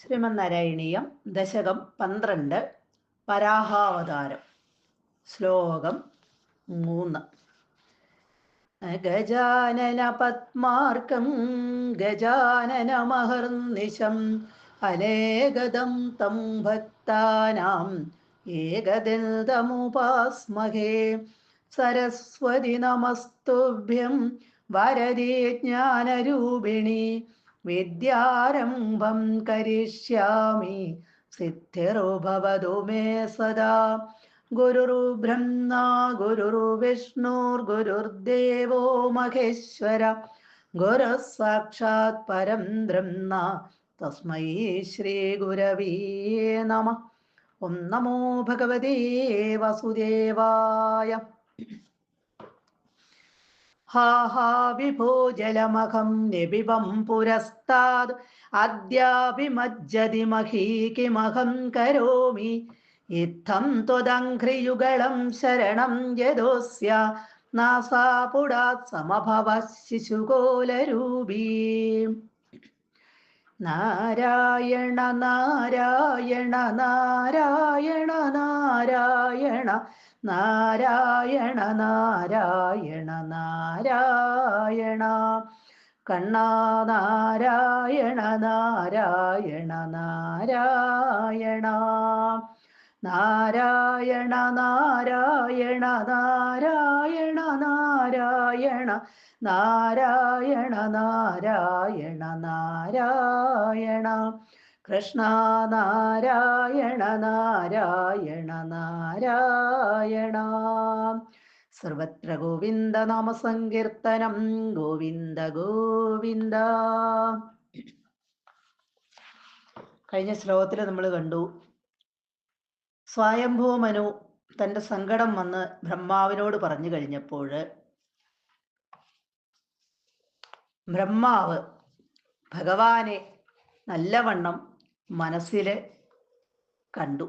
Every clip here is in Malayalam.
ശ്രീമന്നാരായണീയം ദശകം പന്ത്രണ്ട് വരാഹാവതാരം ശ്ലോകം മൂന്ന്. ഗജാനന പത്മാർക്കം ഗജാനനമഹർനിശം അനേകദം തം ഭക്താനാം ഏകദന്തമുപാസ്മഹേ. സരസ്വതി നമസ്തുഭ്യം വരദീ ജ്ഞാനരൂപിണി विद्यारम्भं करिष्यामि सिद्धिर्भवतु मे सदा गुरुर्ब्रह्मा गुरुर्विष्णुर्गुरुर्देवो महेश्वर गुरुः साक्षात् परं ब्रह्म तस्मै श्रीगुरवे नमः ॐ नमो भगवते वासुदेवाय हा हा विभो जलमघं निबिबं पुरस्ताद् अद्याभिमज्जति मही किमहं करोमि इत्थं त्वदङ्घ्रियुगलं शरणं यदोऽस्य नासापुडात् समभवः शिशुकोलरूपी നാരായണ നാരായണ നാരായണ നാരായണ നാരായണ നാരായണ നാരായണ. കണ്ണാ നാരായണ നാരായണ നാരായണ. നാരായണ നാരായണ നാരായണ നാരായണ നാരായണ നാരായണ നാരായണ. കൃഷ്ണ നാരായണ നാരായണ നാരായണ. സർവത്ര ഗോവിന്ദ നാമ നാമസങ്കീർത്തനം. ഗോവിന്ദ ഗോവിന്ദ. കഴിഞ്ഞ ശ്ലോകത്തിൽ നമ്മൾ കണ്ടു സ്വയംഭൂ മനു തന്റെ സങ്കടം വന്ന് ബ്രഹ്മാവിനോട് പറഞ്ഞു കഴിഞ്ഞപ്പോൾ ബ്രഹ്മാവ് ഭഗവാനെ നല്ലവണ്ണം മനസ്സിൽ കണ്ടു.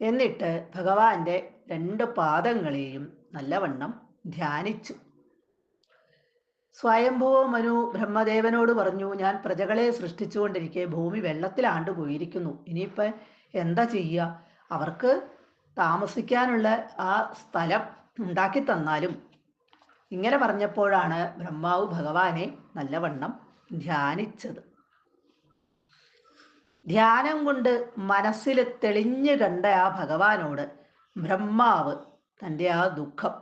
എന്നിട്ട് ഭഗവാന്റെ രണ്ട് പാദങ്ങളെയും നല്ലവണ്ണം ധ്യാനിച്ചു. സ്വയംഭൂ മനു ബ്രഹ്മദേവനോട് പറഞ്ഞു ഞാൻ പ്രജകളെ സൃഷ്ടിച്ചുകൊണ്ടിരിക്കെ ഭൂമി വെള്ളത്തിലാണ്ട് പോയിരിക്കുന്നു. ഇനിയിപ്പോൾ എന്താ ചെയ്യുക അവർക്ക് താമസിക്കാനുള്ള ആ സ്ഥലം ഉണ്ടാക്കി തന്നാലും. ഇങ്ങനെ പറഞ്ഞപ്പോഴാണ് ബ്രഹ്മാവ് ഭഗവാനെ നല്ലവണ്ണം ധ്യാനിച്ചത്. ധ്യാനം കൊണ്ട് മനസ്സിൽ തെളിഞ്ഞു കണ്ട ആ ഭഗവാനോട് ബ്രഹ്മാവ് തന്റെ ആ ദുഃഖം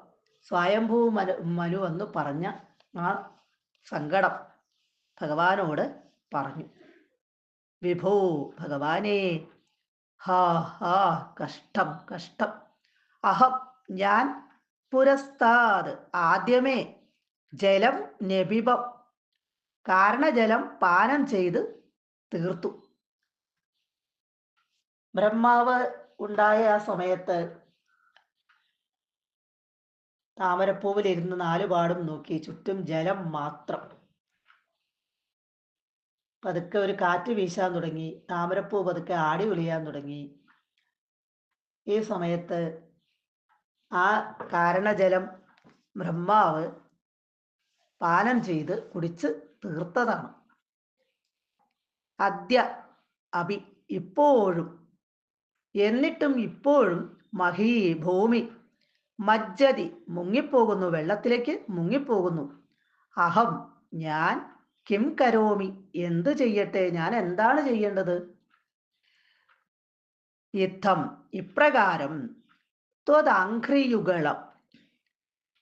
സ്വയംഭൂ മനു മനു എന്ന് പറഞ്ഞ ആ സങ്കടം ഭഗവാനോട് പറഞ്ഞു. വിഭോ ഭഗവാനേ ഹാ ഹാ കഷ്ടം കഷ്ടം. അഹം ഞാൻ പുരസ്താത് ആദ്യമേ ജലം നബിബം കാരണജലം പാനം ചെയ്ത് തീർത്തു. ബ്രഹ്മാവ് ഉണ്ടായ ആ സമയത്ത് താമരപ്പൂവിലിരുന്ന് നാലുപാടും നോക്കി. ചുറ്റും ജലം മാത്രം. പതുക്കെ ഒരു കാറ്റ് വീശാൻ തുടങ്ങി. താമരപ്പൂ പതുക്കെ ആടി വിളിയാൻ തുടങ്ങി. ഈ സമയത്ത് ആ കാരണജലം ബ്രഹ്മാവ് പാനം ചെയ്ത് കുടിച്ച് തീർത്തതാണ് അദ്യ അഭി ഇപ്പോഴും എന്നിട്ടും ഇപ്പോഴും മഹീ ഭൂമി മജ്ജതി മുങ്ങിപ്പോകുന്നു വെള്ളത്തിലേക്ക് മുങ്ങിപ്പോകുന്നു. അഹം ഞാൻ കിം കരോമി എന്ത് ചെയ്യട്ടെ? ഞാൻ എന്താണ് ചെയ്യേണ്ടത്? യുദ്ധം ഇപ്രകാരം. ത്വതഘ്രിയുഗളം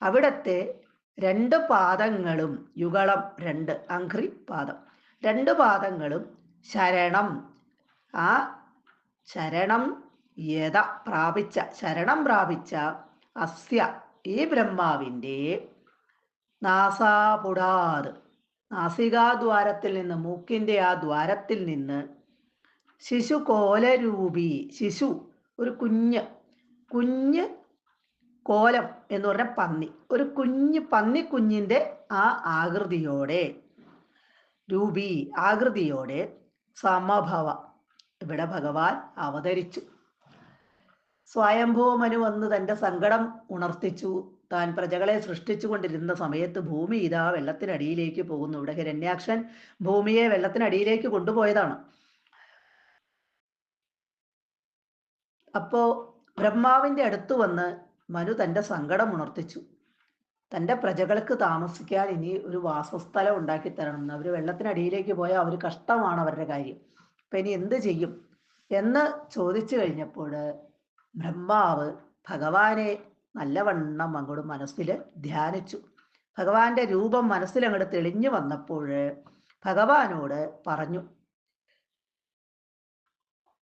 അവിടത്തെ രണ്ട് പാദങ്ങളും യുഗളം രണ്ട് അഘ്രി പാദം. രണ്ട് പാദങ്ങളും ശരണം. ആ ശരണം യഥ പ്രാപിച്ച ശരണം പ്രാപിച്ച അസ്യ ഈ ബ്രഹ്മാവിന്റെ നാസാപുടാത്. നാസികാദ്വാരത്തിൽ നിന്ന് മൂക്കിന്റെ ആ ദ്വാരത്തിൽ നിന്ന് ശിശു കോലരൂപി ശിശു ഒരു കുഞ്ഞ് കുഞ്ഞ് കോലം എന്ന് പറഞ്ഞ പന്നി ഒരു കുഞ്ഞ് പന്നി കുഞ്ഞിന്റെ ആ ആകൃതിയോടെ രൂപി ആകൃതിയോടെ സമഭവ ഇവിടെ ഭഗവാൻ അവതരിച്ചു. സ്വയംഭൂമനു വന്ന് തന്റെ സങ്കടം ഉണർത്തിച്ചു. താൻ പ്രജകളെ സൃഷ്ടിച്ചുകൊണ്ടിരുന്ന സമയത്ത് ഭൂമി ഇതാ വെള്ളത്തിനടിയിലേക്ക് പോകുന്നു. ഇവിടെ ഹിരണ്യാക്ഷൻ ഭൂമിയെ വെള്ളത്തിനടിയിലേക്ക് കൊണ്ടുപോയതാണ്. അപ്പോ ബ്രഹ്മാവിന്റെ അടുത്ത് വന്ന് മനു തന്റെ സങ്കടം ഉണർത്തിച്ചു. തന്റെ പ്രജകൾക്ക് താമസിക്കാൻ ഇനി ഒരു വാസസ്ഥലം ഉണ്ടാക്കി തരണം. അവർ വെള്ളത്തിനടിയിലേക്ക് പോയാൽ അവർ കഷ്ടമാണ് അവരുടെ കാര്യം. അപ്പൊ ഇനി എന്ത് ചെയ്യും? എന്ന് ചോദിച്ചു കഴിഞ്ഞപ്പോൾ ബ്രഹ്മാവ് ഭഗവാനെ നല്ലവണ്ണം അങ്ങോട്ട് മനസ്സിൽ ധ്യാനിച്ചു. ഭഗവാന്റെ രൂപം മനസ്സിൽ അങ്ങോട്ട് തെളിഞ്ഞു വന്നപ്പോൾ ഭഗവാനോട് പറഞ്ഞു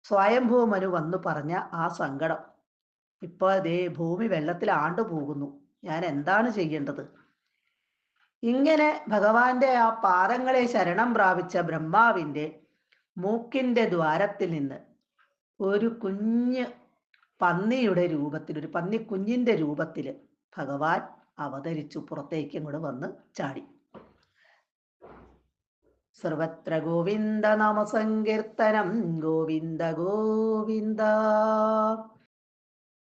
സ്വയംഭൂ മനു വന്നു പറഞ്ഞ ആ സങ്കടം. ഇപ്പൊ ദേ ഭൂമി വെള്ളത്തിൽ ആണ്ടു പോകുന്നു. ഞാൻ എന്താണ് ചെയ്യേണ്ടത്? ഇങ്ങനെ ഭഗവാന്റെ ആ പാദങ്ങളെ ശരണം പ്രാപിച്ച ബ്രഹ്മാവിന്റെ മൂക്കിന്റെ ദ്വാരത്തിൽ നിന്ന് ഒരു കുഞ്ഞ് പന്നിയുടെ രൂപത്തിൽ ഒരു പന്നി കുഞ്ഞിന്റെ രൂപത്തിൽ ഭഗവാൻ അവതരിച്ചു പുറത്തേക്ക് ഇങ്ങോട്ട് വന്ന് ചാടി. സർവത്ര ഗോവിന്ദ നാമസങ്കീർത്തനം ഗോവിന്ദ ഗോവിന്ദ.